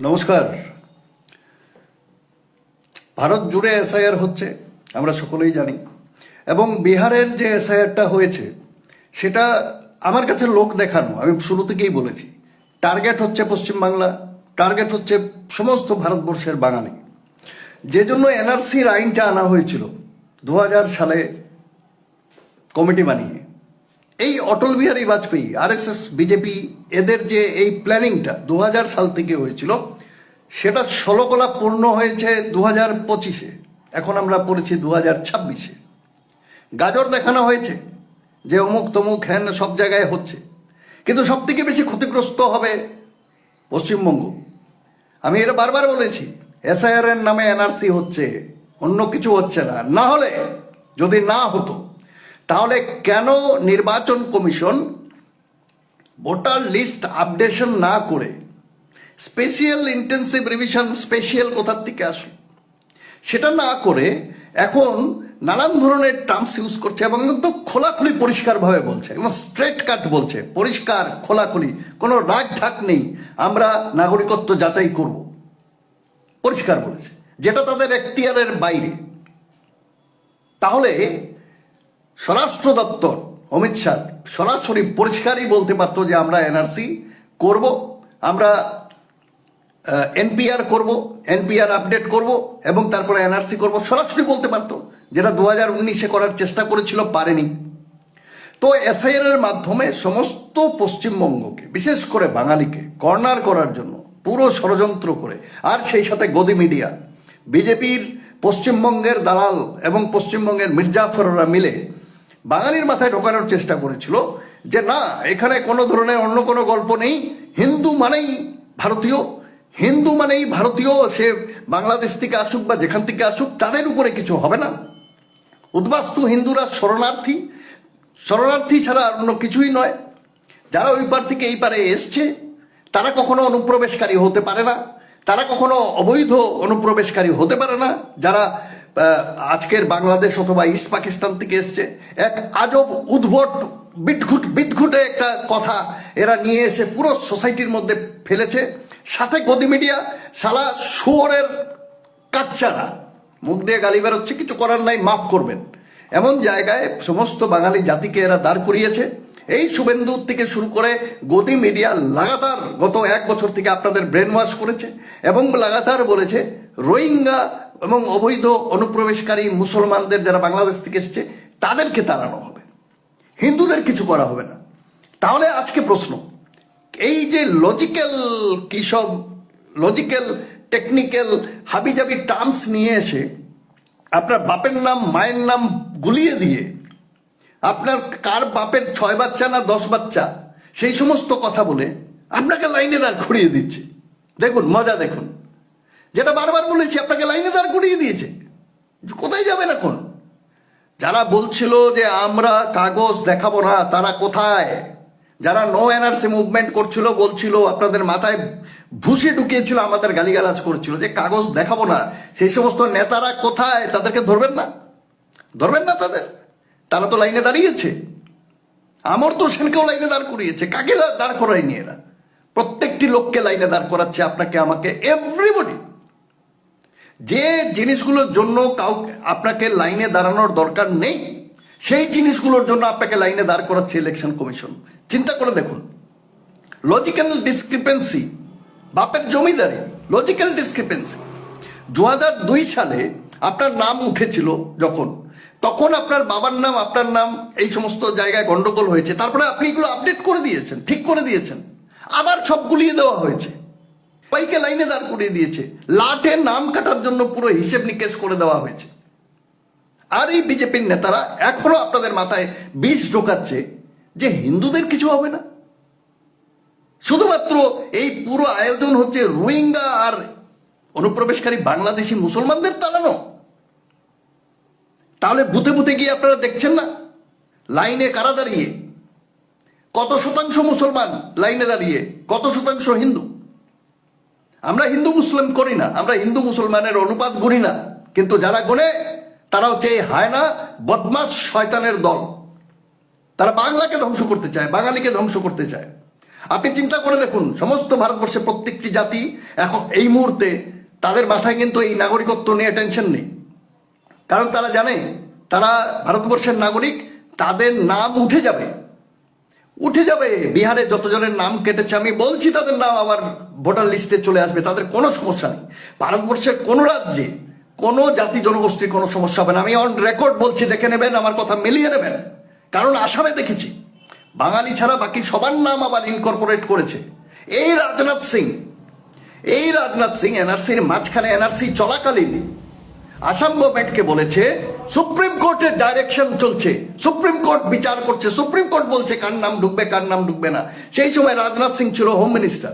নমস্কার। ভারত জুড়ে এসআইআর হচ্ছে, আমরা সকলেই জানি। এবং বিহারের যে এসআইআরটা হয়েছে, সেটা আমার কাছে লোক দেখানো, আমি শুরু থেকেই বলেছি। টার্গেট হচ্ছে পশ্চিমবাংলা, টার্গেট হচ্ছে সমস্ত ভারতবর্ষের বাঙালি। যে জন্য এনআরসির আইনটা আনা হয়েছিল, দু হাজার সালে কমিটি বানিয়ে। এই অটল বিহারী বাজপেয়ী আরএসএস বিজেপি এদের যে এই প্ল্যানিংটা দু হাজার সাল থেকে হয়েছিল, সেটা ষোলকলা পূর্ণ হয়েছে দু হাজার পঁচিশে। এখন আমরা পড়েছি দু হাজার ছাব্বিশে। গাজর দেখানো হয়েছে যে অমুক তমুক হ্যান সব জায়গায় হচ্ছে। কিন্তু সব থেকে বেশি ক্ষতিগ্রস্ত হবে পশ্চিমবঙ্গ। আমি এটা বারবার বলেছি এসআইআর এর নামে এনআরসি হচ্ছে, অন্য কিছু হচ্ছে না। না হলে যদি না হতো তাহলে কেন নির্বাচন কমিশন ভোটার লিস্ট আপডেশন না করে স্পেশিয়াল ইন্টেন্সিভ রিভিশন স্পেশিয়াল কোথার থেকে আসলো? সেটা না করে এখন নানান ধরনের টার্মস ইউজ করছে এবং একদম খোলাখুলি পরিষ্কারভাবে বলছে এবং স্ট্রেট কাট বলছে, পরিষ্কার, খোলাখুলি, কোনো রাগ ঢাক নেই, আমরা নাগরিকত্ব যাচাই করব। পরিষ্কার বলেছে, যেটা তাদের এখতিয়ারের বাইরে। তাহলে স্বরাষ্ট্র দপ্তর অমিত শাহ, সরাসরি পরিষ্কারই বলতে পারতো যে আমরা এনআরসি করব, আমরা এনপিআর করব, এনপিআর আপডেট করব এবং তারপরে এনআরসি করব, সরাসরি বলতে পারতো, যেটা দু হাজার উনিশে করার চেষ্টা করেছিল, পারেনি। তো এসআইআর এর মাধ্যমে সমস্ত পশ্চিমবঙ্গকে, বিশেষ করে বাঙালিকে, কর্নার করার জন্য, পুরো ষড়যন্ত্র করে, আর সেই সাথে গদি মিডিয়া, বিজেপির পশ্চিমবঙ্গের দালাল এবং পশ্চিমবঙ্গের মির্জাফররা মিলে বাঙালির মাথায় ঢোকানোর চেষ্টা করেছিল যে না, এখানে কোনো ধরনের অন্য কোনো গল্প নেই। হিন্দু মানেই ভারতীয়। হিন্দু মানেই ভারতীয়, সে বাংলাদেশ থেকে আসুক বা যেখান থেকে আসুক, তাদের উপরে কিছু হবে না। উদ্বাস্তু হিন্দুরা শরণার্থী। শরণার্থী ছাড়া অন্য কিছুই নয়। যারা ওই পার থেকে এই পারে এসছে, তারা কখনো অনুপ্রবেশকারী হতে পারে না। তারা কখনো অবৈধ অনুপ্রবেশকারী হতে পারে না। যারা আজকের বাংলাদেশ অথবা ইস্ট পাকিস্তান থেকে এসছে। এক আজব উদ্ভট বিটঘুট বিদঘুটে একটা কথা এরা নিয়ে এসে পুরো সোসাইটির মধ্যে ফেলেছে। সাথে গদি মিডিয়া সালা শুয়োরের কাচ্চারা। মুখ দিয়ে গালি বেরোচ্ছে, কিছু করার নাই, মাফ করবেন। এমন জায়গায় সমস্ত বাঙালি জাতিকে এরা দাঁড় করিয়েছে। এই শুভেন্দু থেকে শুরু করে গদি মিডিয়া লাগাতার গত এক বছর থেকে আপনাদের ব্রেন ওয়াশ করেছে এবং লাগাতার বলেছে রোহিঙ্গা এবং অবৈধ অনুপ্রবেশকারী মুসলমানদের যারা বাংলাদেশ থেকে এসছে, তাদেরকে তাড়ানো হবে। হিন্দুদের কিছু করা হবে না। তাহলে আজকে প্রশ্ন, এই যে লজিক্যাল কি সব লজিক্যাল টেকনিক্যাল হাবিজাবি টার্মস নিয়ে এসে আপনার বাপের নাম, মায়ের নাম গুলিয়ে দিয়ে আপনার কার বাপের ছয় বাচ্চা না দশ বাচ্চা, সেই সমস্ত কথা বলে আপনাকে লাইনে দাঁড় করিয়ে দিচ্ছে। দেখুন, মজা দেখুন। যেটা বারবার বলেছি, আপনাকে লাইনে দাঁড় করিয়ে দিয়েছে। কোথায় যাবেন এখন? যারা বলছিল যে আমরা কাগজ দেখাবো না, তারা কোথায়? যারা নো এনআরসি মুভমেন্ট করছিল, বলছিল, আপনাদের মাথায় ভুসে ঢুকিয়েছিল, আমাদের গালিগালাজ করছিল যে কাগজ দেখাবো না। সেই সমস্ত নেতারা কোথায়? তাদেরকে ধরবেন না? ধরবেন না তাদের? তারা তো লাইনে দাঁড়িয়েছে। আমর তো সেনকেও লাইনে দাঁড় করিয়েছে। কাকে দাঁড় করায়নি এরা? প্রত্যেকটি লোককে লাইনে দাঁড় করাচ্ছে আপনাকে, আমাকে এভরিবডি যে জিনিসগুলোর জন্য কাউকে আপনাকে লাইনে দাঁড়ানোর দরকার নেই, সেই জিনিসগুলোর জন্য আপনাকে লাইনে দাঁড় করাচ্ছে ইলেকশন কমিশন চিন্তা করে দেখুন। লজিক্যাল ডিসক্রিপেন্সি বাপের জমিদারি লজিক্যাল ডিসক্রিপেন্সি দু হাজার দুই সালে আপনার নাম উঠেছিল যখন। তখন আপনার বাবার নাম, আপনার নাম, এই সমস্ত জায়গায় গন্ডগোল হয়েছে। তারপরে আপনি এগুলো আপডেট করে দিয়েছেন, ঠিক করে দিয়েছেন। আবার সব গুলিয়ে দেওয়া হয়েছে। সবাইকে লাইনে দাঁড় করিয়ে দিয়েছে। লাঠে নাম কাটার জন্য পুরো হিসেব নিকেশ করে দেওয়া হয়েছে। আর এই বিজেপির নেতারা এখনও আপনাদের মাথায় বিষ ঢোকাচ্ছে যে হিন্দুদের কিছু হবে না। শুধুমাত্র এই পুরো আয়োজন হচ্ছে রোহিঙ্গা আর অনুপ্রবেশকারী বাংলাদেশি মুসলমানদের তাড়ানো। তাহলে বুথে বুথে গিয়ে আপনারা দেখছেন না? লাইনে কারা দাঁড়িয়ে? কত শতাংশ মুসলমান লাইনে দাঁড়িয়ে, কত শতাংশ হিন্দু? আমরা হিন্দু মুসলিম করি না, আমরা হিন্দু মুসলমানের অনুপাত করি না। কিন্তু যারা গোনে তারা হচ্ছে এই হায়না বদমাস শয়তানের দল। তারা বাংলাকে ধ্বংস করতে চায়, বাঙালিকে ধ্বংস করতে চায়। আপনি চিন্তা করে দেখুন, সমস্ত ভারতবর্ষের প্রত্যেকটি জাতি এখন এই মুহূর্তে তাদের মাথায় কিন্তু এই নাগরিকত্ব নিয়ে টেনশন নেই। কারণ তারা জানে, তারা ভারতবর্ষের নাগরিক, তাদের নাম উঠে যাবে। উঠে যাবে। বিহারে যতজনের নাম কেটেছে, আমি বলছি তাদের নাম আবার ভোটার লিস্টে চলে আসবে, তাদের কোনো সমস্যা নেই। ভারতবর্ষের কোনো রাজ্যে কোনো জাতি জনগোষ্ঠীর কোনো সমস্যা হবে না। আমি অন রেকর্ড বলছি, দেখে নেবেন, আমার কথা মিলিয়ে নেবেন। কারণ আসামে দেখেছি। বাঙালি ছাড়া বাকি সবার নাম আবার ইনকর্পোরেট করেছে। এই রাজনাথ সিং, এই রাজনাথ সিং, এনআরসির মাঝখানে এনআরসি চলাকালীন আসাম গভর্নমেন্টকে বলেছে, সুপ্রিম কোর্টের ডাইরেকশন চলছে। সুপ্রিম কোর্ট বিচার করছে। সুপ্রিম কোর্ট বলছে, কার নাম ঢুকবে, কার নাম ঢুকবে না। সেই সময় রাজনাথ সিং ছিল হোম মিনিস্টার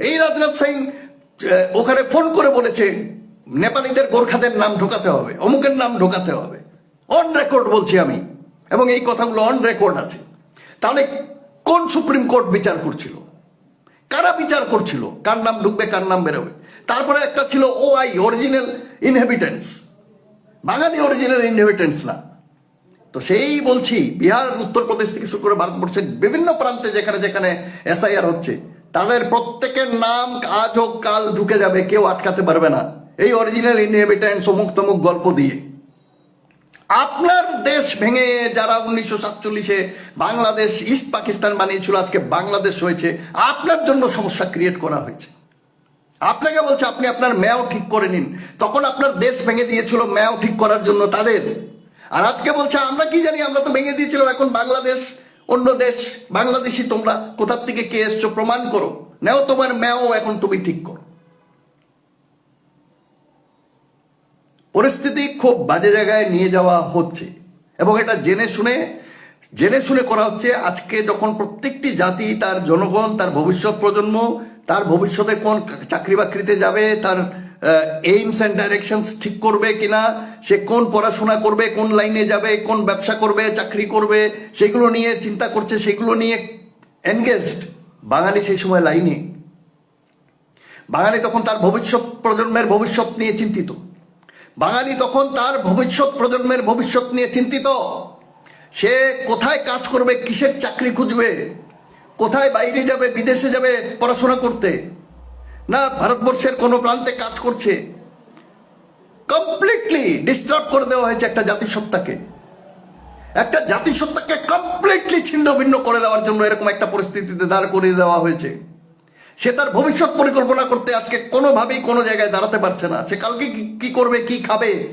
এই রাজনাথ সিং ওখানে ফোন করে বলেছে, নেপালিদের গোর্খাদের নাম ঢোকাতে হবে, অমুকের নাম ঢোকাতে হবে। অন রেকর্ড বলছি আমি, এবং এই কথাগুলো অন রেকর্ড আছে। তাহলে কোন সুপ্রিম কোর্ট বিচার করছিল? কারা বিচার করছিল? কার নাম ঢুকবে, কার নাম বেরোবে? তারপরে একটা ছিল ও I original inhabitants Bengali original inhabitants না। তো সেই বলছি, বিহার, উত্তরপ্রদেশ থেকে শুরু করে ভারতবর্ষের বিভিন্ন প্রান্তে যেখানে যেখানে এসআইআর হচ্ছে, তাদের প্রত্যেকের নাম আজ হোক কাল ঢুকে যাবে, কেউ আটকাতে পারবে না। এই অরিজিনাল ইনহেবিটেন্স অমুক তমুক গল্প দিয়ে। আপনার দেশ ভেঙে যারা উনিশশো সাতচল্লিশে বাংলাদেশ, ইস্ট পাকিস্তান বানিয়েছিল, আজকে বাংলাদেশ হয়েছে, আপনার জন্য সমস্যা ক্রিয়েট করা হয়েছে। আপনাকে বলছে, আপনি আপনার ম্যাও ঠিক করে নিন। তখন আপনার দেশ ভেঙে দিয়েছিল ম্যাও ঠিক করার জন্য তাদের। আর আজকে বলছে, আমরা কি জানি, আমরা তো ভেঙে দিয়েছিলাম এখন বাংলাদেশ, অন্য দেশ, বাংলাদেশি তোমরা, কোথার থেকে কে এসছো প্রমাণ করো। নেও তোমার ম্যাও এখন তুমি ঠিক করো। পরিস্থিতি খুব বাজে জায়গায় নিয়ে যাওয়া হচ্ছে। এবং এটা জেনে শুনে জেনে শুনে করা হচ্ছে, আজকে যখন প্রত্যেকটি জাতি, তার জনগণ, তার ভবিষ্যৎ প্রজন্ম তার ভবিষ্যতে কোন চাকরি বাকরিতে যাবে, তার এইমস অ্যান্ড ডাইরেকশনস ঠিক করবে কিনা, সে কোন পড়াশোনা করবে, কোন লাইনে যাবে, কোন ব্যবসা করবে, চাকরি করবে, সেগুলো নিয়ে চিন্তা করছে, সেগুলো নিয়ে এনগেজড বাঙালি সেই সময় লাইনে বাঙালি তখন তার ভবিষ্যৎ প্রজন্মের ভবিষ্যৎ নিয়ে চিন্তিত। বাঙালি তখন তার ভবিষ্যৎ প্রজন্মের ভবিষ্যৎ নিয়ে চিন্তিত। সে কোথায় কাজ করবে, কিসের চাকরি খুঁজবে কোথায় বাইরে যাবে, বিদেশে যাবে পড়াশোনা করতে? না ভারতবর্ষের কোনো প্রান্তে কাজ করছে? কমপ্লিটলি ডিস্টার্ব করে দেওয়া হয়েছে একটা জাতিসত্তাকে। একটা জাতিসত্তাকে কমপ্লিটলি ছিন্ন ভিন্ন করে দেওয়ার জন্য এরকম একটা পরিস্থিতিতে দাঁড় করিয়ে দেওয়া হয়েছে। সে তার ভবিষ্যৎ পরিকল্পনা করতে আজকে কোনোভাবেই কোনো জায়গায় দাঁড়াতে পারছে না। সে কালকে কি- করবে, কি খাবে?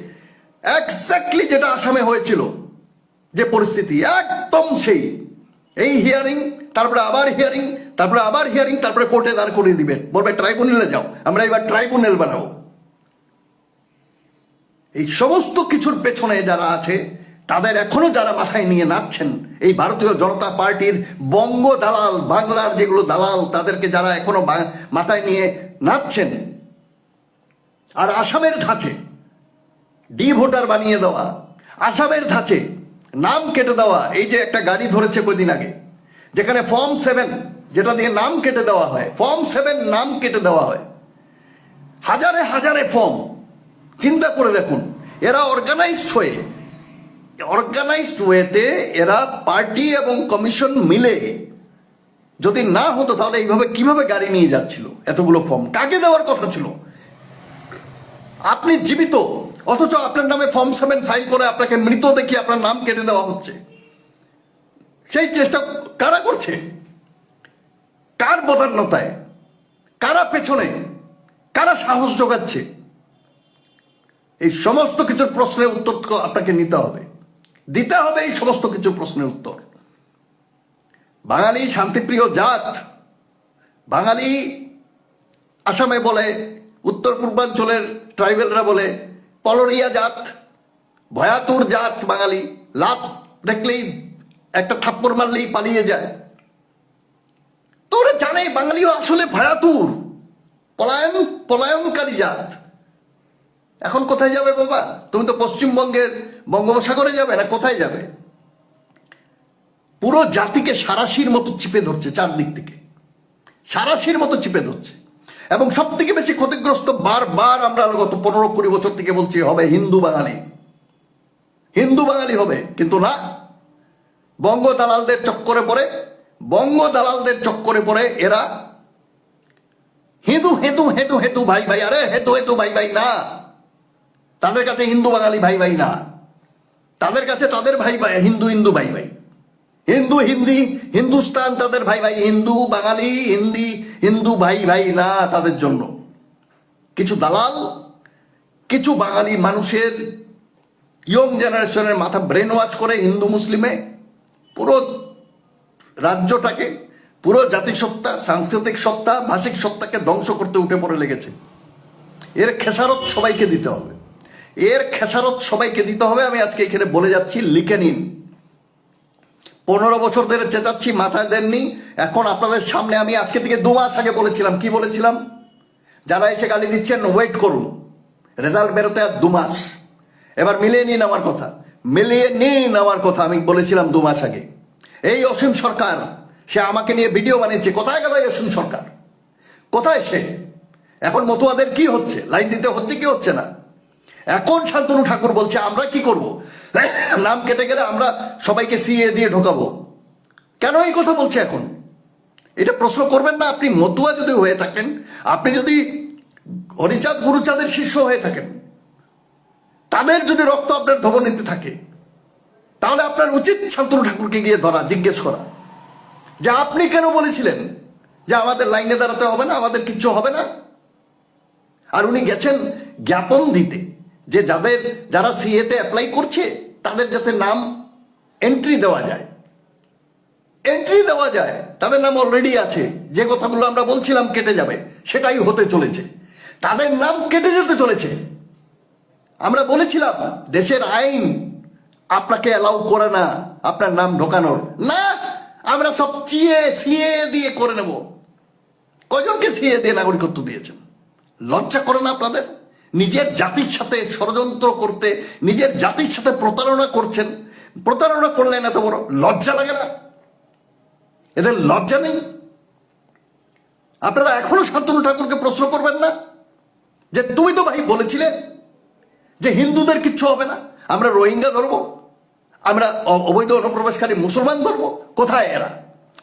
এক্স্যাক্টলি যেটা আসামে হয়েছিল, যে পরিস্থিতি, একদম সেই। এই হিয়ারিং তারপরে আবার হিয়ারিং তারপরে আবার হিয়ারিং তারপরে কোর্টে দাঁড় করিয়ে দিবেন। বলবে ট্রাইব্যুনালে যাও। আমরা এবার ট্রাইব্যুনাল বানাবো। এই সমস্ত কিছুর পেছনে যারা আছে, তাদের এখনও যারা মাথায় নিয়ে নাচছেন, এই ভারতীয় জনতা পার্টির বঙ্গ দালাল, বাংলার যেগুলো দালাল, তাদেরকে যারা এখনও মাথায় নিয়ে নাচছেন, আর আসামের ধাঁচে, ডি ভোটার বানিয়ে দেওয়া, আসামের ধাঁচে, নাম কেটে দেওয়া, এই যে একটা গাড়ি ধরেছে কদিন আগে যেখানে ফর্ম সেভেন, যেটা দিয়ে নাম কেটে দেওয়া হয়, ফর্ম সেভেন নাম কেটে দেওয়া হয়। হাজারে হাজারে ফর্ম, চিন্তা করে দেখুন, এরা অর্গানাইজড হয়ে অর্গানাইজড ওয়েতে এরা পার্টি এবং কমিশন মিলে, যদি না হতো তাহলে এইভাবে কীভাবে গাড়ি নিয়ে যাচ্ছিল, এতগুলো ফর্ম? কাকে দেওয়ার কথা ছিল? আপনি জীবিত, অথচ আপনার নামে ফর্ম সেভেন ফাইল করে আপনাকে মৃত দেখি আপনার নাম কেটে দেওয়া হচ্ছে। সেই চেষ্টা কারা করছে? কার বদান্যতায়? কারা পেছনে? কারা সাহস যোগাচ্ছে? এই সমস্ত কিছুর প্রশ্নের উত্তর আপনাকে নিতে হবে। দিতে হবে এই সমস্ত কিছু প্রশ্নের উত্তর। বাঙালি শান্তিপ্রিয় জাত, বাঙালি আসামে বলে, উত্তর পূর্বাঞ্চলের ট্রাইবেলরা বলে, পলরিয়া জাত, ভয়াতুর জাত বাঙালি। লাভ দেখলেই একটা থাপ্পড় মারলেই পালিয়ে যায়। তো ওরা জানে বাঙালিও আসলে ভয়াতুর। পলায়ন, পলায়নকারী জাত। এখন কোথায় যাবে বাবা? তুমি তো পশ্চিমবঙ্গের বঙ্গোপসাগরে যাবে না কোথায় যাবে? পুরো জাতিকে সারাশির মতো চিপে ধরছে চারদিক থেকে। সারাশির মতো চিপে ধরছে। এবং সব থেকে বেশি ক্ষতিগ্রস্ত বারবার আমরা গত পনেরো কুড়ি বছর থেকে বলছি হবে হিন্দু বাঙালি। হিন্দু বাঙালি হবে, কিন্তু না। বঙ্গ দালালদের চক্করে পড়ে বঙ্গ দালালদের চক্করে পড়ে এরা হিন্দু হেতু হেতু হেতু ভাই ভাই, আরে হেতু হেতু ভাই ভাই, না। তাদের কাছে হিন্দু বাঙালি ভাই ভাই, না। তাদের কাছে তাদের ভাই ভাই, হিন্দু হিন্দু, ভাই ভাই। হিন্দু, হিন্দি, হিন্দুস্তান, তাদের ভাই ভাই, হিন্দু, বাঙালি, হিন্দি, হিন্দু, ভাই ভাই, না তাদের জন্য। কিছু দালাল, কিছু বাঙালি মানুষের, ইয়ং জেনারেশনের মাথা ব্রেন ওয়াশ করে হিন্দু, মুসলিমে পুরো রাজ্যটাকে, পুরো জাতিসত্তা সাংস্কৃতিক সত্তা, ভাষিক সত্তাকে ধ্বংস করতে উঠে পড়ে লেগেছে। এর খেসারত সবাইকে দিতে হবে। এর খেসারত সবাইকে দিতে হবে। আমি আজকে এখানে বলে যাচ্ছি, লিখে নিন। পনেরো বছর ধরে চেঁচাচ্ছি, মাথায় দেননি। এখন আপনাদের সামনে আমি আজকে থেকে দু মাস আগে বলেছিলাম। কি বলেছিলাম? যারা এসে গালি দিচ্ছেন ওয়েট করুন। রেজাল্ট বেরোতে আর দু মাস। এবার মিলিয়ে নিন আমার কথা। মিলিয়ে নিন আমার কথা, আমি বলেছিলাম দু মাস আগে। এই অসীম সরকার, সে আমাকে নিয়ে ভিডিও বানিয়েছে। কোথায় গেল অসীম সরকার? কোথায় সে? এখন মতুয়াদের কি হচ্ছে? লাইন দিতে হচ্ছে কি হচ্ছে না? এখন শান্তনু ঠাকুর বলছে, আমরা কি করব? নাম কেটে গেলে আমরা সবাইকে সিএ দিয়ে ঢোকাবো। কেন এই কথা বলছে এখন? এটা প্রশ্ন করবেন না আপনি। মতুয়া যদি হয়ে থাকেন, আপনি যদি হরিচাঁদ, গুরুচাঁদের শিষ্য হয়ে থাকেন তাদের যদি রক্ত আপনার ধবনীতে থাকে, তাহলে আপনার উচিত শান্তনু ঠাকুরকে গিয়ে ধরা, জিজ্ঞেস করা। যে আপনি কেন বলেছিলেন যে আমাদের লাইনে দাঁড়াতে হবে না, আমাদের কিচ্ছু হবে না? আর উনি গেছেন জ্ঞাপন দিতে, যে যাদের, যারা সিএতে অ্যাপ্লাই করছে, তাদের যাতে নাম এন্ট্রি দেওয়া যায়। এন্ট্রি দেওয়া যায়, তাদের নাম অলরেডি আছে, যে কথাগুলো আমরা বলছিলাম কেটে যাবে, সেটাই হতে চলেছে। তাদের নাম কেটে যেতে চলেছে আমরা বলেছিলাম, দেশের আইন আপনাকে অ্যালাউ করে না, আপনার নাম ঢোকানোর। না, আমরা সব চিয়ে সিএ দিয়ে করে নেব। কজনকে সিয়ে দিয়ে নাগরিকত্ব দিয়েছেন? লজ্জা করে না আপনাদের? নিজের জাতির সাথে ষড়যন্ত্র করতে, নিজের জাতির সাথে প্রতারণা করছেন। প্রতারণা করলেন এত বড়, লজ্জা লাগে না? এদের লজ্জা নেই? আপনারা এখনও শান্তনু ঠাকুরকে প্রশ্ন করবেন না? যে তুমি তো ভাই বলেছিলে যে হিন্দুদের কিচ্ছু হবে না? আমরা রোহিঙ্গা ধরবো আমরা অবৈধ অনুপ্রবেশকারী মুসলমান ধরবো কোথায় এরা?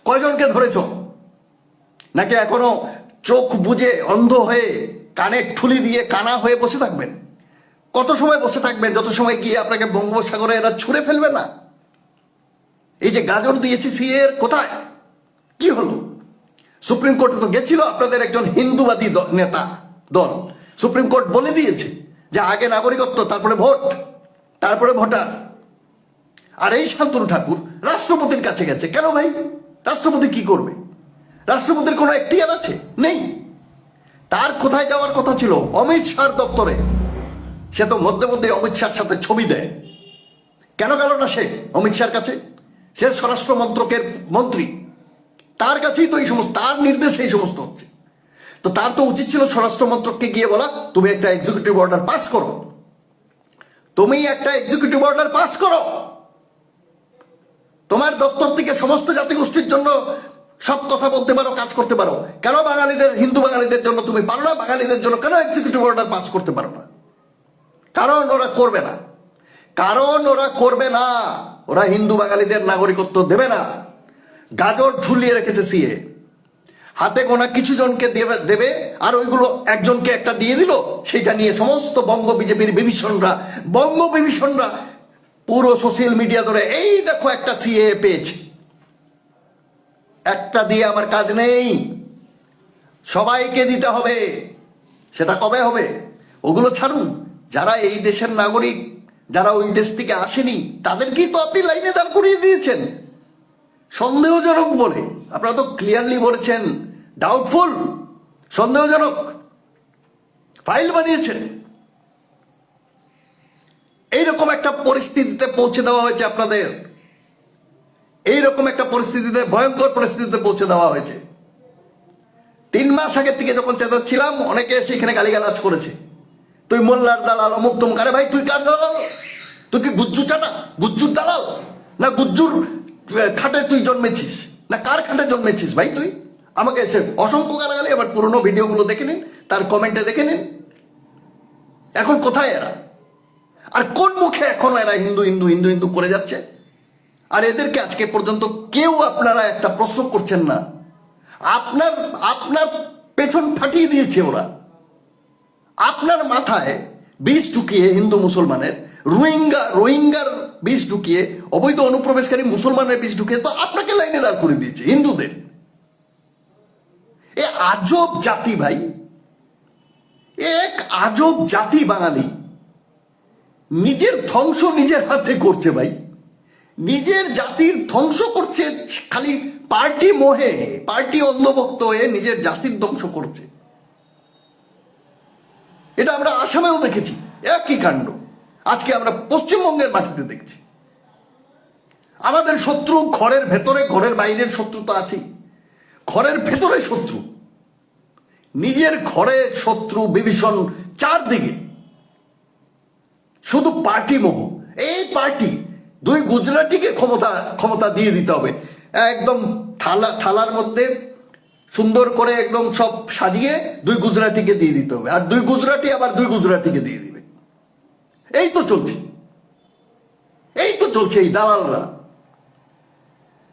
কয়জনকে ধরেছ? নাকি এখনও চোখ বুজে অন্ধ হয়ে কানে ঠুলি দিয়ে কানা হয়ে বসে থাকবেন? কত সময় বসে থাকবেন? যত সময় গিয়ে আপনাকে বঙ্গোপসাগরে এরা ছুঁড়ে ফেলবে না? এই যে গাজর দিয়েছি সিএর কোথায়? কি হলো? সুপ্রিম কোর্টে তো গেছিল আপনাদের একজন হিন্দুবাদী নেতা, দল। সুপ্রিম কোর্ট বলে দিয়েছে। যে আগে নাগরিকত্ব, তারপরে ভোট, তারপরে ভোটার। আর এই শান্তনু ঠাকুর রাষ্ট্রপতির কাছে গেছে। কেন ভাই? রাষ্ট্রপতি কি করবে? রাষ্ট্রপতির কোনো এখতিয়ার আছে? নেই। তার কোথায় যাওয়ার কথা ছিল? অমিত শাহর দপ্তরে। সে তো মধ্যে মধ্যে অমিত শাহর সাথে ছবি দেয়। কেন গেল না সে অমিত শাহর কাছে? সে স্বরাষ্ট্র মন্ত্রকের মন্ত্রী। তার কাছেই তো এই সমস্ত, তার নির্দেশে এই সমস্ত হচ্ছে। তো তার তো উচিত ছিল স্বরাষ্ট্র মন্ত্রককে গিয়ে বলা, তুমি একটা এক্সিকিউটিভ অর্ডার পাস করো। তুমি একটা এক্সিকিউটিভ অর্ডার পাস করো। তোমার দপ্তর থেকে সমস্ত জাতিগোষ্ঠীর জন্য সব কথা বলতে পারো, কাজ করতে পারো। কেন বাঙালিদের, হিন্দু বাঙালিদের জন্য তুমি পারো না? বাঙালিদের জন্য কেন এক্সিকিউটিভ অর্ডার পাস করতে পারো না? কারণ ওরা করবে না। কারণ ওরা করবে না। ওরা হিন্দু বাঙালিদের নাগরিকত্ব দেবে না। গাজর ঝুলিয়ে রেখেছে সিএ। হাতে গোনা কিছু জনকে দেবে আর ওইগুলো একজনকে একটা দিয়ে দিল সেটা নিয়ে সমস্ত বঙ্গ বিজেপির বিভীষণরা, বঙ্গ বিভীষণরা পুরো সোশ্যাল মিডিয়া ধরে, এই দেখো একটা সিএ পেয়েছে। একটা দিয়ে আমার কাজ নেই। সবাইকে দিতে হবে। সেটা কবে হবে? ওগুলো ছাড়ুন। যারা এই দেশের নাগরিক, যারা ওই দেশ থেকে আসেনি, তাদেরকেই তো আপনি লাইনে দাঁড় করিয়ে দিয়েছেন। সন্দেহজনক বলে। আপনারা তো ক্লিয়ারলি বলেছেন ডাউটফুল সন্দেহজনক। ফাইল বানিয়েছেন। এইরকম একটা পরিস্থিতিতে পৌঁছে দেওয়া হয়েছে আপনাদের। এইরকম একটা পরিস্থিতিতে, ভয়ঙ্কর পরিস্থিতিতে পৌঁছে দেওয়া হয়েছে। তিন মাস আগের থেকে যখন চেঁচাচ্ছিলাম, অনেকে এসে এখানে গালিগালাজ করেছে। তুই মোল্লার দালাল, অমুক তমুক আরে ভাই, তুই কার দালাল? তুই কি গুজ্জু চাটা, গুজ্জুর দালাল? না গুজ্জুর খাটে তুই জন্মেছিস? না কার খাটে জন্মেছিস ভাই তুই? আমাকে এসে অসংখ্য গালাগালি আবার পুরোনো ভিডিওগুলো দেখে নিন, তার কমেন্টে দেখে নিন। এখন কোথায় এরা? আর কোন মুখে এখনও এরা হিন্দু হিন্দু হিন্দু হিন্দু করে যাচ্ছে? আর এদেরকে আজকে পর্যন্ত কেউ আপনারা একটা প্রশ্ন করছেন না। আপনার আপনার পেছন ফাটিয়ে দিয়েছে ওরা। আপনার মাথায় বীজ ঢুকিয়ে হিন্দু মুসলমানের রোহিঙ্গা, রোহিঙ্গার বীজ ঢুকিয়ে, অবৈধ অনুপ্রবেশকারী মুসলমানের বিষ ঢুকিয়ে তো আপনাকে লাইনে দাঁড় করে দিয়েছে, হিন্দুদের। এ আজব জাতি ভাই। এক আজব জাতি বাঙালি। নিজের ধ্বংস নিজের হাতে করছে ভাই। নিজের জাতির ধ্বংস করছে খালি পার্টি মোহে, পার্টি অন্ধভক্ত হয়ে নিজের জাতির ধ্বংস করছে। এটা আমরা আসামেও দেখেছি, একই কাণ্ড। আজকে আমরা পশ্চিমবঙ্গের মাটিতে দেখছি। আমাদের শত্রু ঘরের ভেতরে, ঘরের বাইরের শত্রু তো আছেই। ঘরের ভেতরে শত্রু। নিজের ঘরে শত্রু বিভীষণ চারদিকে। শুধু পার্টি মোহ। এই পার্টি দুই গুজরাটিকে ক্ষমতা ক্ষমতা দিয়ে দিতে হবে। একদম থালা, থালার মধ্যে সুন্দর করে একদম সব সাজিয়ে দুই গুজরাটিকে দিয়ে দিতে হবে। আর দুই গুজরাটি আবার দুই গুজরাটিকে দিয়ে দিবে এই তো চলছে। এই তো চলছে এই দালালরা।